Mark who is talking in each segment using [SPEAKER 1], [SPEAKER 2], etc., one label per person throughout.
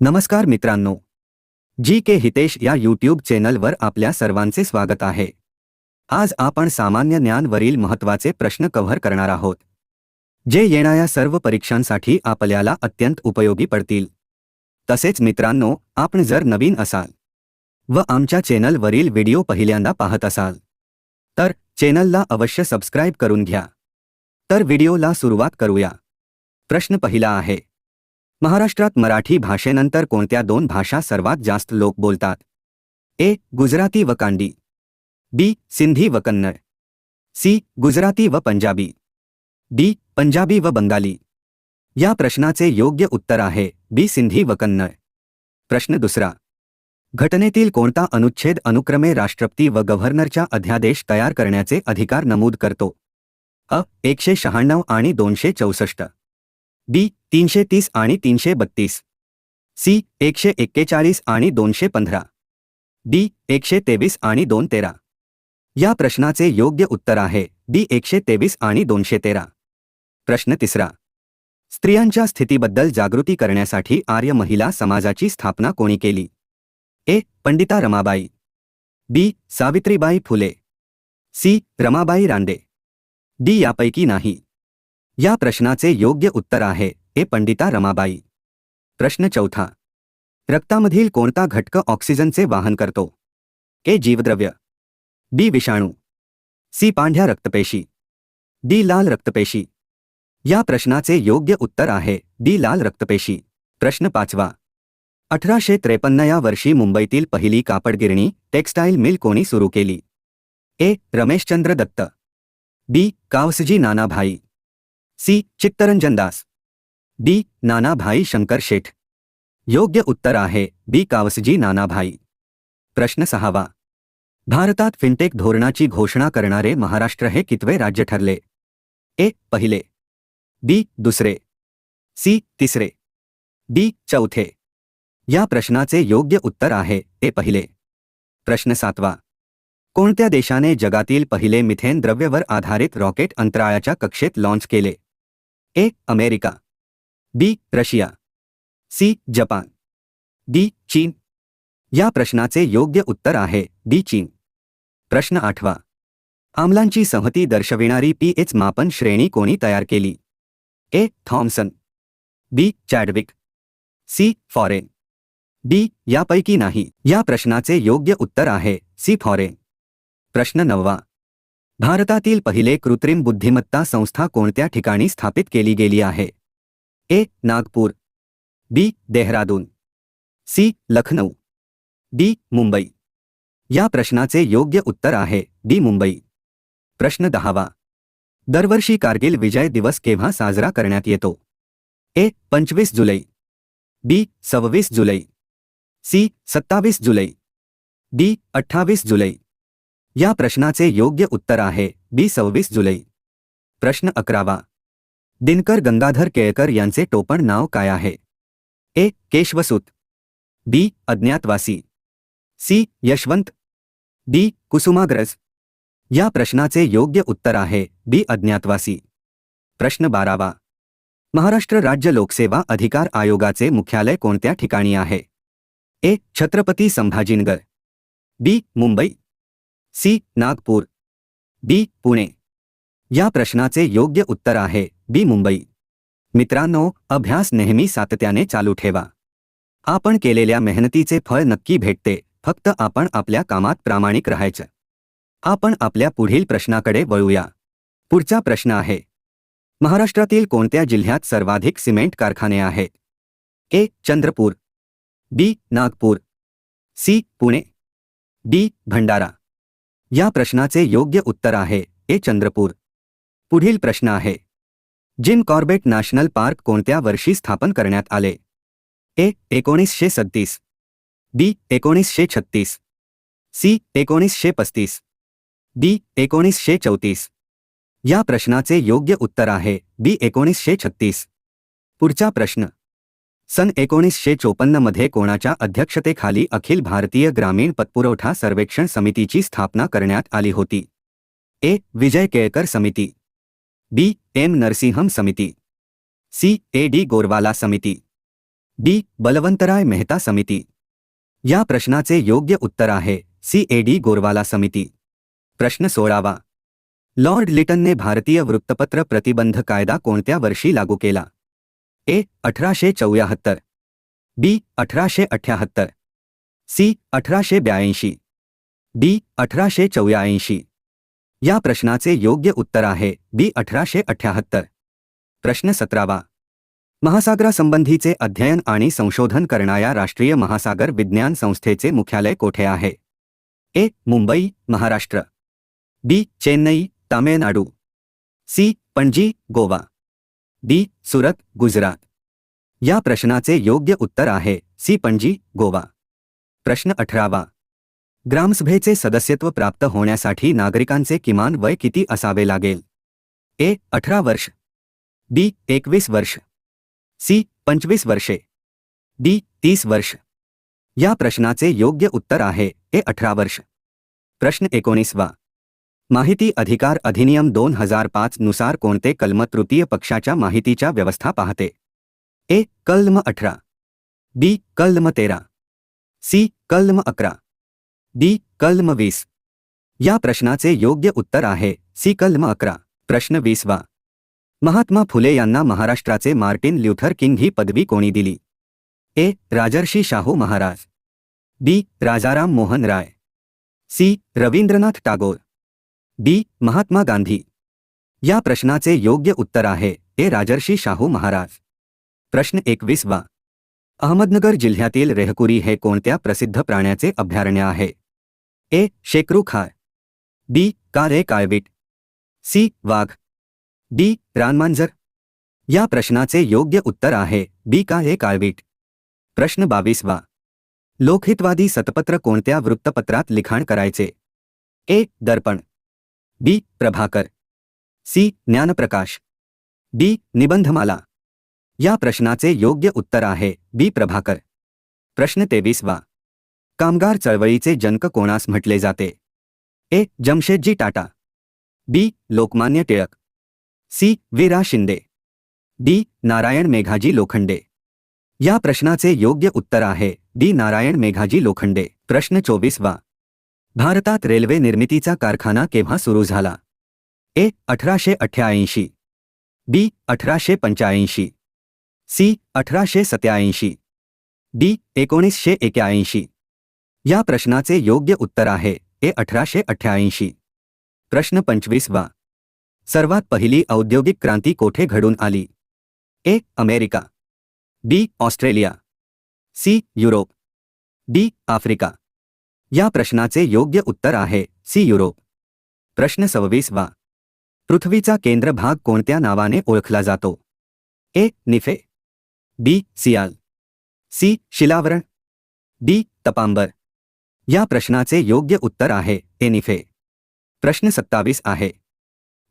[SPEAKER 1] नमस्कार मित्रांनो. जी के हितेश या यूट्यूब चॅनलवर आपल्या सर्वांचे स्वागत आहे. आज आपण सामान्य ज्ञानवरील महत्त्वाचे प्रश्न कव्हर करणार आहोत. जे येणाऱ्या सर्व परीक्षांसाठी आपल्याला अत्यंत उपयोगी पडतील. तसेच मित्रांनो आपण जर नवीन असाल व आमच्या चॅनलवरील व्हिडिओ पहिल्यांदा पाहत असाल तर चॅनलला अवश्य सबस्क्राईब करून घ्या. तर व्हिडिओला सुरुवात करूया. प्रश्न पहिला आहे महाराष्ट्रात मराठी भाषेनंतर कोणत्या दोन भाषा सर्वात जास्त लोक बोलतात? ए. गुजराती व कांडी. बी. सिंधी व कन्नड. सी. गुजराती व पंजाबी. डी. पंजाबी व बंगाली. या प्रश्नाचे योग्य उत्तर आहे बी. सिंधी व कन्नड. प्रश्न दुसरा. घटनेतील कोणता अनुच्छेद अनुक्रमे राष्ट्रपती व गव्हर्नरच्या अध्यादेश तयार करण्याचे अधिकार नमूद करतो? अ. एकशे शहाण्णव आणि दोनशे चौसष्ट. बी तीनशे तीस आणि तीनशे बत्तीस सी एकशे एक्केचाळीस आणि दोनशे पंधरा डी एकशे तेवीस आणि दोन तेरा या प्रश्नाचे योग्य उत्तर आहे डी एकशे तेवीस आणि दोनशे तेरा प्रश्न तिसरा. स्त्रियांच्या स्थितीबद्दल जागृती करण्यासाठी आर्य महिला समाजाची स्थापना कोणी केली? A. Pandita Ramabai. B. Savitribai Phule. C. Ramabai Ranade. D. यापैकी नाही. या प्रश्नाचे योग्य उत्तर आहे ए पंडिता रमाबाई. प्रश्न चौथा. रक्तामधील कोणता घटक ऑक्सिजनचे वाहन करतो? ए जीवद्रव्य? बी विषाणू. सी पांढ्या रक्तपेशी. डी लाल रक्तपेशी. या प्रश्नाचे योग्य उत्तर आहे, डी लाल रक्तपेशी. प्रश्न पाचवा. अठराशे त्रेपन्न या वर्षी मुंबईतील पहिली कापड गिरणी टेक्स्टाईल मिल कोणी सुरू केली? A. Rameshchandra Dutt. B. Kavasji Nanabhai. C. Chittaranjan Das. D. Nanabhai Shankar Sheth. योग्य उत्तर आहे. बी. कावसजी नानाभाई। प्रश्न सहावा. भारतात फिनटेक धोरणाची घोषणा करणारे महाराष्ट्र हे कितवे राज्य ठरले? ए. पहिले. बी. दुसरे. सी. तिसरे. डी. चौथे. या प्रश्नाचे योग्य उत्तर आहे. ए. पहिले. प्रश्न सातवा. कोणत्या देशाने जगातील पहिले मिथेन द्रव्यवर आधारित रॉकेट अंतराळाच्या कक्षेत लॉन्च केले? A, America. B, Russia. C, Japan. D, चीन। या प्रश्नाचे योग्य उत्तर आहे, डी, चीन. प्रश्न आठवा. आम्लांची संहती दर्शविणारी पी एच मापन श्रेणी कोणी तयार केली? A, Thomson. B, Chadwick. C, foreign. D, यापैकी नाही. या प्रश्नाचे योग्य उत्तर आहे, सी, फॉरेन. प्रश्न नववा. भारतातील पहिले कृत्रिम बुद्धिमत्ता संस्था कोणत्या ठिकाणी स्थापित केली गेली आहे? A. Nagpur. B. Dehradun. C. Lucknow D. Mumbai. या प्रश्नाचे योग्य उत्तर आहे डी. मुंबई. प्रश्न दहावा. दरवर्षी कारगिल विजय दिवस केव्हा साजरा करण्यात येतो? ए. पंचवीस जुलै. बी. सव्वीस जुलै. सी. सत्तावीस जुलै. डी. अठ्ठावीस जुलै. या प्रश्नाचे योग्य उत्तर आहे. बी सव्वीस जुलै. प्रश्न अकरावा. दिनकर गंगाधर केळकर यांचे टोपण नाव काय आहे? A. Keshavsut. B. Adnyatvasi. C. Yashwant. D. Kusumagraj. या प्रश्नाचे योग्य उत्तर आहे. बी. अज्ञातवासी. प्रश्न बारावा. महाराष्ट्र राज्य लोकसेवा अधिकार आयोगाचे मुख्यालय कोणत्या ठिकाणी आहे? A. Chhatrapati Sambhajinagar. B. Mumbai. C Nagpur. B Pune. या प्रश्नाचे योग्य उत्तर आहे. बी मुंबई. मित्रांनो अभ्यास नेहमी सातत्याने चालू ठेवा. आपण केलेल्या मेहनतीचे फळ नक्की भेटते. फक्त आपण आपल्या कामात प्रामाणिक राहायचं. आपण आपल्या पुढील प्रश्नाकडे वळूया. पुढचा प्रश्न आहे. महाराष्ट्रातील कोणत्या जिल्ह्यात सर्वाधिक सिमेंट कारखाने आहेत? A Chandrapur. B Nagpur. C Pune. D Bhandara. या प्रश्नाचे योग्य उत्तर आहे ए. चंद्रपूर. पुढील प्रश्न आहे. जिम कॉर्बेट नॅशनल पार्क कोणत्या वर्षी स्थापन करण्यात आले? ए. एकोणीसशे सत्तीस बी. एकोणीसशे छत्तीस सी. एकोणीसशे पस्तीस डी. एकोणीसशे चौतीस या प्रश्नाचे योग्य उत्तर आहे बी. एकोणीसशे छत्तीस पुढचा प्रश्न. सन एकोणीसशे चोपन्नमध्ये कोणाच्या अध्यक्षतेखाली अखिल भारतीय ग्रामीण पतपुरवठा सर्वेक्षण समितीची स्थापना करण्यात आली होती. ए. विजय केळकर समिती. बी. एम. नरसिंहम समिती. सी. ए. डी. गोरवाला समिती. डी. बलवंतराय मेहता समिती. या प्रश्नाचे योग्य उत्तर आहे. सी. ए. डी. गोरवाला समिती. प्रश्न सोळावा. लॉर्ड लिटनने भारतीय वृत्तपत्र प्रतिबंध कायदा कोणत्या वर्षी लागू केला? ए अठराशे चौऱ्याहत्तर बी अठराशे अठ्याहत्तर सी अठराशे ब्याऐंशी डी अठराशे चौऱ्याऐंशी या प्रश्नाचे योग्य उत्तर आहे बी अठराशे अठ्याहत्तर प्रश्न सतरावा. महासागरासंबंधीचे अध्ययन आणि संशोधन करणाऱ्या राष्ट्रीय महासागर विज्ञान संस्थेचे मुख्यालय कोठे आहे? A Mumbai Maharashtra B Chennai Tamil Nadu C Panaji Goa. D. Surat, Gujarat. या प्रश्नाचे योग्य उत्तर आहे. सी. पणजी, गोवा. प्रश्न अठरावा. ग्रामसभेचे सदस्यत्व प्राप्त होण्यासाठी नागरिकांचे किमान वय किती असावे लागेल? ए. अठरा वर्ष. बी. एकवीस वर्ष. सी. पंचवीस वर्षे. डी. तीस वर्ष. या प्रश्नाचे योग्य उत्तर आहे. ए. अठरा वर्ष. प्रश्न एकोणीसवा. माहिती अधिकार अधिनियम दोन हजार पाच नुसार कोणते कलम तृतीय पक्षाच्या माहितीच्या व्यवस्था पाहते? ए. कलम अठरा. बी. कलम तेरा. सी. कलम अकरा. डी. कलम वीस. या प्रश्नाचे योग्य उत्तर आहे. सी. कलम अकरा. प्रश्न वीसवा. महात्मा फुले यांना महाराष्ट्राचे मार्टिन ल्युथर किंग ही पदवी कोणी दिली? A. Rajarshi Shahu Maharaj. B. Rajaram Mohan Roy. C. Rabindranath Tagore. D Mahatma Gandhi. या प्रश्नाचे योग्य उत्तर आहे, ए. राजर्षी शाहू महाराज. प्रश्न एकवीसवा अहमदनगर जिल्ह्यातील रेहकुरी हे कोणत्या प्रसिद्ध प्राण्याचे अभयारण्य आहे? ए. शेकरू खार. बी. कारे काळवीट. सी. वाघ. डी. रानमांजर. या प्रश्नाचे योग्य उत्तर आहे, बी. का हे काळवीट. प्रश्न बावीसवा लोकहितवादी सतपत्र कोणत्या वृत्तपत्रात लिखाण करायचे? A. Darpan. B. Prabhakar. C. Dnyanprakash. D. Nibandhmala. या प्रश्नाचे योग्य उत्तर आहे. बी. प्रभाकर. प्रश्न तेवीसवा कामगार चळवळीचे जनक कोणास म्हटले जाते? A. Jamshedji Tata. B. Lokmanya Tilak. C. Vira Shinde. D. Narayan Meghaji Lokhande. या प्रश्नाचे योग्य उत्तर आहे. डी. नारायण मेघाजी लोखंडे. प्रश्न चोवीसवा भारतात रेल्वे निर्मितीचा कारखाना केव्हा सुरू झाला? ए अठराशे अठ्ठ्याऐंशी. बी अठराशे पंच्याऐंशी. सी अठराशे सत्याऐंशी. डी एकोणीसशे एक्याऐंशी. या प्रश्नाचे योग्य उत्तर आहे ए अठराशे अठ्ठ्याऐंशी. प्रश्न पंचवीसवा. सर्वात पहिली औद्योगिक क्रांती कोठे घडून आली? A America. B Australia. C Europe. D Africa. या प्रश्नाचे योग्य उत्तर आहे. C Europe. प्रश्न सव्वीसवा. पृथ्वीचा केंद्र भाग कोणत्या नावाने ओळखला जातो? A. Nife. B. Sial. C. शिलावरण. D. तपांबर. या प्रश्नाचे योग्य उत्तर आहे. ए. निफे. प्रश्न सत्तावीस आहे.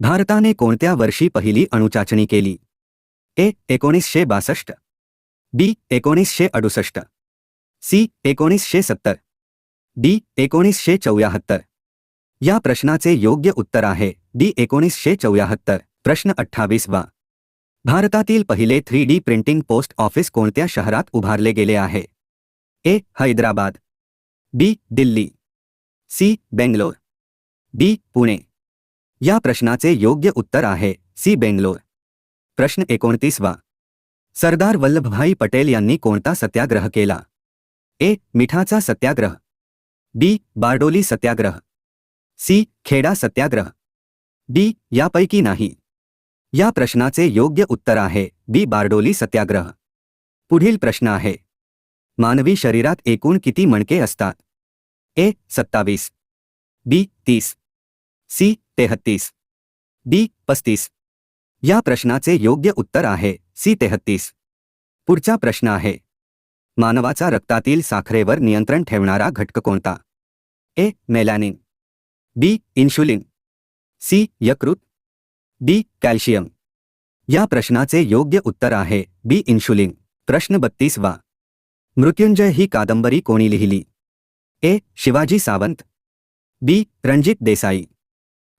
[SPEAKER 1] भारताने कोणत्या वर्षी पहिली अणुचाचणी केली? ए. एकोणीसशे बासष्ट. बी. एकोणीसशे अडुसष्ट. सी. एकोणीसशे सत्तर. डी एकोणीसशे चौऱ्याहत्तर या प्रश्नाचे योग्य उत्तर आहे. डी एकोणीसशे चौऱ्याहत्तर प्रश्न अठ्ठावीस वा भारतातील पहिले three D printing post office कोणत्या शहरात उभारले गेले आहे? A. Hyderabad. B. Delhi. C. Bangalore. D. Pune. या प्रश्नाचे योग्य उत्तर आहे. सी. बेंगलोर. प्रश्न एकोणतीसवा. सरदार वल्लभभाई पटेल यांनी कोणता सत्याग्रह केला? ए. मिठाचा सत्याग्रह. बी बारडोली सत्याग्रह. सी. खेडा सत्याग्रह. डी. यापैकी नाही. या प्रश्नाचे योग्य उत्तर आहे बी बारडोली सत्याग्रह. पुढील प्रश्न आहे. मानवी शरीरात एकूण किती मणके असतात? ए. सत्तावीस. बी. तीस. सी. तेहत्तीस. डी. पस्तीस. या प्रश्नाचे योग्य उत्तर आहे सी. तेहत्तीस. पुढचा प्रश्न आहे. मानवाचा रक्तातील साखरेवर नियंत्रण ठेवणारा घटक कोणता? A. Melanin. B. Insulin. C. यकृत. डी. कॅल्शियम. या प्रश्नाचे योग्य उत्तर आहे बी. इन्शुलिन. प्रश्न बत्तीसवा मृत्युंजय ही कादंबरी कोणी लिहिली? A. Shivaji Sawant. B. Ranjit Desai.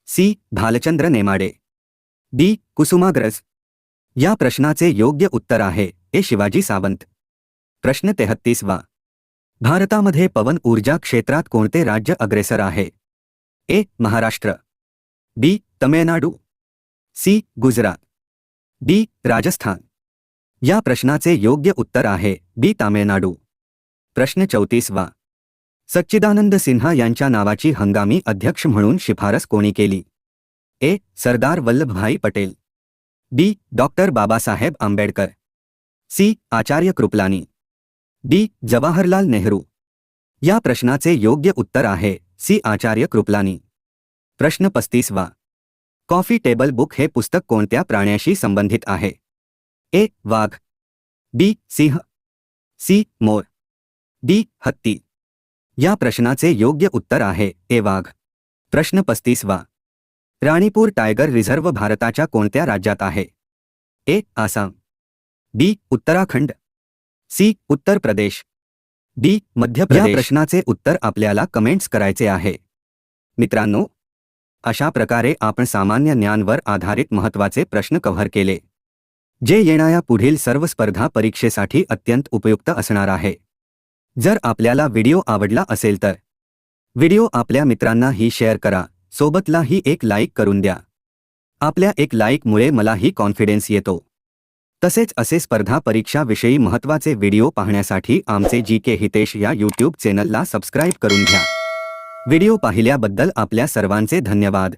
[SPEAKER 1] C. Bhalchandra Nemade. D. Kusumagraj. या प्रश्नाचे योग्य उत्तर आहे ए. शिवाजी सावंत. प्रश्न तेहत्तीसवा. भारतामध्ये पवन ऊर्जा क्षेत्रात कोणते राज्य अग्रेसर आहे? A. Maharashtra. B. Tamil Nadu. C. Gujarat. D. Rajasthan. या प्रश्नाचे योग्य उत्तर आहे बी. तामिळनाडू. प्रश्न चौतीसवा. सच्चिदानंद सिन्हा यांच्या नावाची हंगामी अध्यक्ष म्हणून शिफारस कोणी केली? A. Sardar Vallabhbhai Patel. B. Doctor Babasaheb Ambedkar. C. Acharya Kripalani. D. Jawaharlal Nehru. या प्रश्नाचे योग्य उत्तर आहे. सी. आचार्य कृपलानी. प्रश्न पस्तीसवा. कॉफ़ी टेबल बुक हे पुस्तक कोणत्या प्राण्याशी संबंधित आहे? ए. वाघ. बी. सिंह. सी. मोर. डी. हत्ती. या प्रश्नाचे योग्य उत्तर आहे. ए. वाघ. प्रश्न पस्तीसवा. राणीपूर टायगर रिझर्व्ह भारताच्या कोणत्या राज्यात आहे? A. Assam. B. Uttarakhand. C Uttar Pradesh. D Madhya Pradesh. या प्रश्नाचे उत्तर आपल्याला कमेंट्स करायचे आहे. मित्रांनो अशा प्रकारे आपण सामान्य ज्ञानवर आधारित महत्त्वाचे प्रश्न कव्हर केले जे येणाऱ्या पुढील सर्व स्पर्धा परीक्षेसाठी अत्यंत उपयुक्त असणार आहे. जर आपल्याला व्हिडिओ आवडला असेल तर व्हिडिओ आपल्या मित्रांनाही शेअर करा सोबतलाही एक लाईक करून द्या. आपल्या एक लाईकमुळे मलाही कॉन्फिडन्स येतो. तसेच असे स्पर्धा परीक्षाविषयी महत्त्वाचे व्हिडिओ पाहण्यासाठी आमचे जी के हितेश या यूट्यूब चॅनलला सबस्क्राईब करून घ्या. व्हिडिओ पाहिल्याबद्दल आपल्या सर्वांचे धन्यवाद.